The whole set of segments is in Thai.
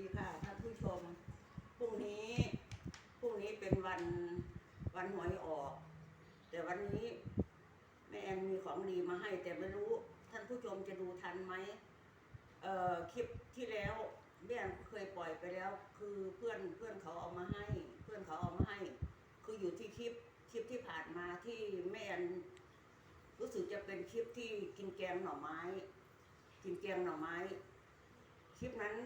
ดีค่ะท่านผู้ชมพรุ่งนี้พรุ่งนี้เป็นวันวันหวยออก แต่วันนี้แม่แอนมีของดีมาให้ แต่ไม่รู้ท่านผู้ชมจะดูทันไหมเอ่อคลิปที่แล้วแม่แอนเคยปล่อยไปแล้ว คือเพื่อนเพื่อนเขาเอามาให้ เพื่อนเขาเอามาให้ คืออยู่ที่คลิปคลิปที่ผ่านมาที่แม่แอนรู้สึกจะเป็นคลิปที่กินแกงหน่อไม้ กินแกงหน่อไม้ คลิปนั้น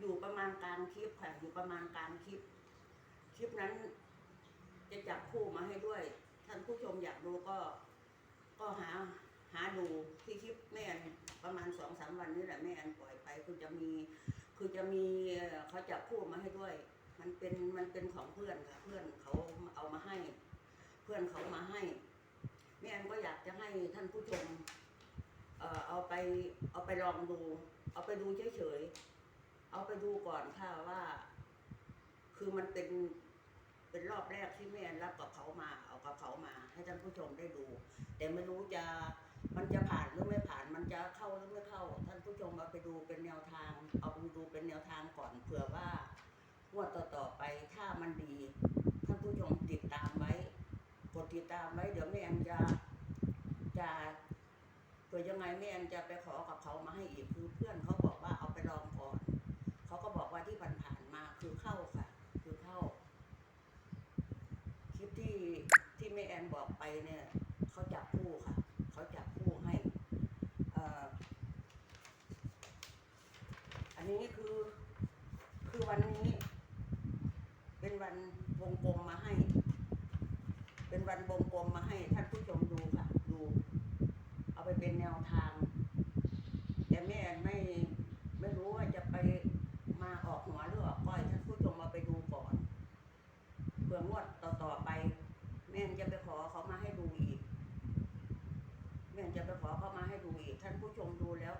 อยู่ประมาณกางคลิปค่ะอยู่ประมาณกางคลิป คลิปนั้น จะจับคู่มาให้ด้วย ท่านผู้ชมอยากดูก็ ก็หาหาดูที่คลิปแม่แอนประมาณสองสามวันนี้แหละแม่แอนปล่อยไปคือจะมี คือจะมีเขาจับคู่มาให้ด้วย มันเป็นมันเป็นของเพื่อนค่ะ เพื่อนเขาเอามาให้ เพื่อนเขามาให้ แม่แอนก็อยากจะให้ท่านผู้ชม เอ่อเอาไปเอาไปลองดู เอาไปดูเฉยๆ เอาไปดูก่อนค่ะว่า คือมันเป็นเป็นรอบแรกที่แม่รับกับเขามา เอากับเขามา ให้ท่านผู้ชมได้ดู แต่ไม่รู้จะมันจะผ่านหรือไม่ผ่าน มันจะเข้าหรือไม่เข้า ท่านผู้ชมเอาไปดูเป็นแนวทาง เอาไปดูเป็นแนวทางก่อนเผื่อว่างวดต่อๆไปถ้ามันดี ท่านผู้ชมติดตามไว้กดติดตามไว้เดี๋ยวแม่แอนจะจะเผื่อยังไงแม่แอนจะไปขอกับเขามาให้อีกคือเพื่อนเขาบอกว่าเอาไปลองก เขาก็บอกว่าที่ผ่านๆมาคือเข้าค่ะ คือเข้า คลิปที่ที่แม่แอนบอกไปเนี่ยเขาจับคู่ค่ะเขาจับคู่ให้อ,อ,อันนี้คือคือวันนี้ เป็นวันวงกลมมาให้ เป็นวันวงกลมมาให้ท่านผู้ชมดูค่ะ ดู เอาไปเป็นแนวทาง แต่แม่ไม่ไม่รู้ว่าจะไปมาออกหัวหรือออกก้อยท่านผู้ชมมาไปดูก่อนเผื่องวดต่อๆไป แม่จะไปขอเขามาให้ดูอีก แม่จะไปขอเขามาให้ดูอีก ท่าน ผู้ชมดูแล้ว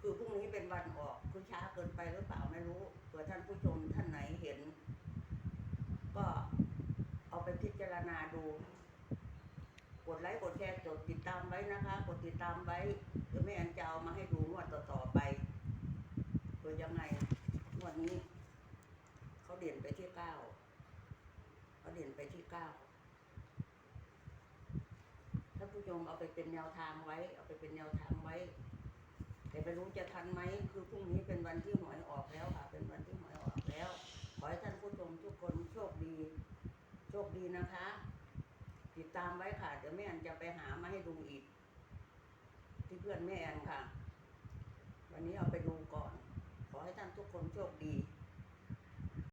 คือพรุ่งนี้เป็นวันออกคือช้าเกินไปหรือเปล่าไม่รู้เผื่อท่านผู้ชมท่านไหนเห็น ก็เอาไปพิจารณาดู กดไลค์กดแชร์กดติดตามไว้นะคะ กดติดตามไว้เดี๋ยวแม่แอนจะเอามาให้ดูงวดต่อๆไปเผื่อยังไงงวดนี้ เขาเด่นไปที่เก้าเขาเด่นไปที่เก้า ผู้ชมเอาไปเป็นแนวทางไว้ เอาไปเป็นแนวทางไว้ แต่ไม่รู้จะทันไหมคือพรุ่งนี้เป็นวันที่หวยออกแล้วค่ะ เป็นวันที่หวยออกแล้ว ขอให้ท่านผู้ชมทุกคนโชคดี โชคดีนะคะ ติดตามไว้ค่ะเดี๋ยวแม่แอนจะไปหามาให้ดูอีก ที่เพื่อนแม่แอนค่ะ วันนี้เอาไปดูก่อน ขอให้ท่านทุกคนโชคดี